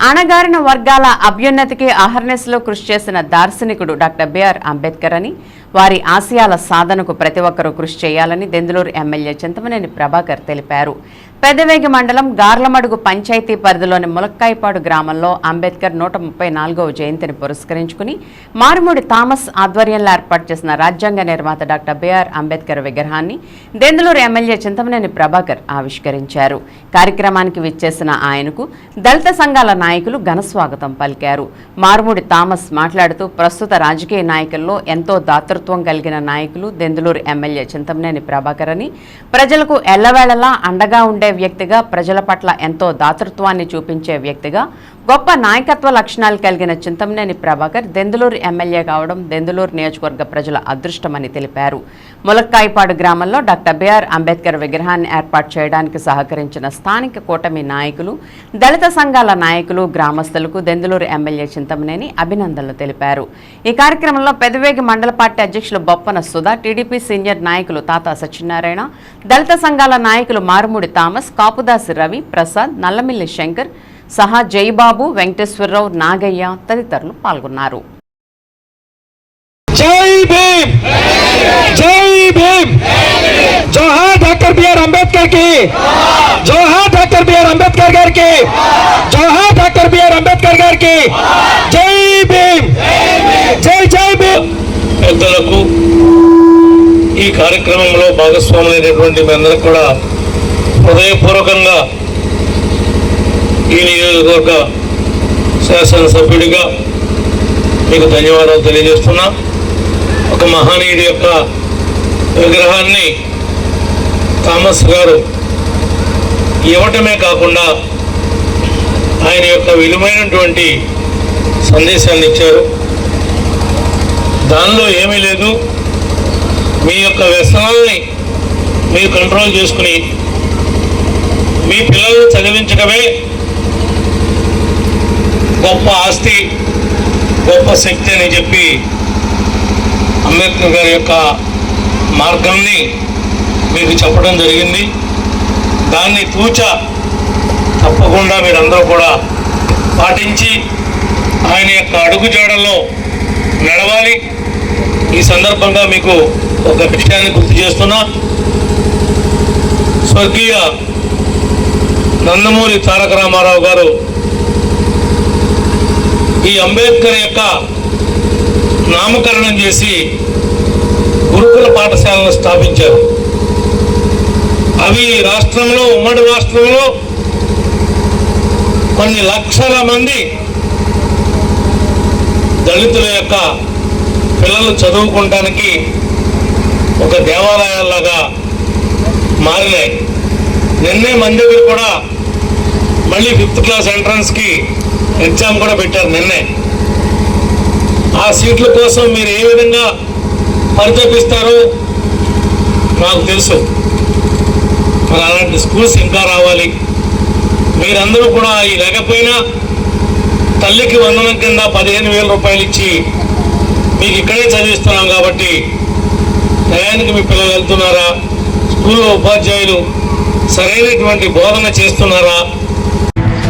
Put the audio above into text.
అణగారిన వర్గాల అభ్యున్నతికి అహర్నెస్లో కృషి చేసిన దార్శనికుడు డాక్టర్ బిఆర్ అంబేద్కర్ అని వారి ఆశయాల సాధనకు ప్రతి ఒక్కరూ కృషి చేయాలని దెందులూరు ఎమ్మెల్యే చింతమనేని ప్రభాకర్ తెలిపారు. పెదవేగి మండలం గార్లమడుగు పంచాయతీ పరిధిలోని ములక్కాయపాడు గ్రామంలో అంబేద్కర్ నూట ముప్పై నాలుగవ జయంతిని పురస్కరించుకుని మారుమూడి థామస్ ఆధ్వర్యంలో ఏర్పాటు చేసిన రాజ్యాంగ నిర్మాత డాక్టర్ బిఆర్ అంబేద్కర్ విగ్రహాన్ని దెందులూరు ఎమ్మెల్యే చింతమనేని ప్రభాకర్ ఆవిష్కరించారు. కార్యక్రమానికి విచ్చేసిన ఆయనకు దళిత సంఘాల నాయకులు ఘనస్వాగతం పలికారు. మారుమూడి థామస్ మాట్లాడుతూ ప్రస్తుత రాజకీయ నాయకుల్లో ఎంతో దాతృత్వం కలిగిన నాయకులు దెందులూరు ఎమ్మెల్యే చింతమనేని ప్రభాకర్ అని. ప్రజలకు ఎల్లవేళలా అండగా ఉండే వ్యక్తిగా ప్రజల పట్ల ఎంతో దాతృత్వాన్ని చూపించే వ్యక్తిగా గొప్ప నాయకత్వ లక్షణాలు కలిగిన చింతమనేని ప్రభాకర్ దెందులూరు ఎమ్మెల్యే కావడం దెందులూరు నియోజకవర్గ ప్రజల అదృష్టమని తెలిపారు. ములక్కాయపాడు గ్రామంలో డాక్టర్ బిఆర్ అంబేద్కర్ విగ్రహాన్ని ఏర్పాటు చేయడానికి సహకరించిన స్థానిక కూటమి నాయకులు దళిత సంఘాల నాయకులు గ్రామస్తులకు దెందులూరు ఎమ్మెల్యే చింతమనేని అభినందనలు తెలిపారు. ఈ కార్యక్రమంలో పెదవేగి మండల పార్టీ అధ్యక్షులు బొప్పన సుధా టీడీపీ సీనియర్ నాయకులు తాతా సత్యనారాయణ దళిత సంఘాల నాయకులు మారుమూడి థామస్ కాపుదాసి రవి ప్రసాద్ నల్లమిల్లి శంకర్ సహా జైబాబు వెంకటేశ్వరరావు నాగయ్య తదితరులు పాల్గొన్నారు. జై భీమ్! జై భీమ్! జోహార్ డాక్టర్ బిఆర్ అంబేద్కర్కి జోహార్ డాక్టర్ బిఆర్ అంబేద్కర్ గారికి! జోహార్ డాక్టర్ బిఆర్ అంబేద్కర్ గారికి! జై భీమ్! జై జై భీమ్! పెద్దలకు ఈ కార్యక్రమంలో భాగస్వాములైనటువంటి మీ అందరికి కూడా హృదయపూర్వకంగా ఈ నియోజకవర్గ శాసనసభ్యుడిగా మీకు ధన్యవాదాలు తెలియజేస్తున్నా. ఒక మహనీయుడి యొక్క విగ్రహాన్ని థామస్ గారు ఇవ్వటమే కాకుండా ఆయన యొక్క విలువైనటువంటి సందేశాన్ని ఇచ్చారు. దానిలో ఏమీ లేదు. మీ యొక్క వ్యసనాల్ని మీరు కంట్రోల్ చేసుకుని మీ పిల్లల్ని చదివించడమే గొప్ప ఆస్తి గొప్ప శక్తి అని చెప్పి అంబేద్కర్ గారి యొక్క మార్గాన్ని మీకు చెప్పడం జరిగింది. దాన్ని తూచ తప్పకుండా మీరందరూ కూడా పాటించి ఆయన యొక్క అడుగుజాడల్లో నడవాలి. ఈ సందర్భంగా మీకు ఒక విషయాన్ని గుర్తు చేస్తున్నా. స్వర్గీయ నందమూరి తారక రామారావు గారు ఈ అంబేద్కర్ యొక్క నామకరణం చేసి గురుకుల పాఠశాలను స్థాపించారు. అవి రాష్ట్రంలో ఉమ్మడి రాష్ట్రంలో కొన్ని లక్షల మంది దళితుల యొక్క పిల్లలు చదువుకోవటానికి ఒక దేవాలయాల్లాగా మారినాయి. నిన్నే మన దగ్గర కూడా మళ్ళీ ఫిఫ్త్ క్లాస్ ఎంట్రన్స్కి ఎగ్జామ్ కూడా పెట్టారు నిన్నే. ఆ సీట్ల కోసం మీరు ఏ విధంగా పరితపిస్తారో నాకు తెలుసు. మరి అలాంటి స్కూల్స్ ఇంకా రావాలి. మీరందరూ కూడా ఈ లేకపోయినా తల్లికి వందనం కింద పదిహేను వేల రూపాయలు ఇచ్చి మీకు ఇక్కడే చదివిస్తున్నాం కాబట్టి టయానికి మీ పిల్లలు వెళ్తున్నారా? స్కూల్లో ఉపాధ్యాయులు సరైనటువంటి బోధన చేస్తున్నారా?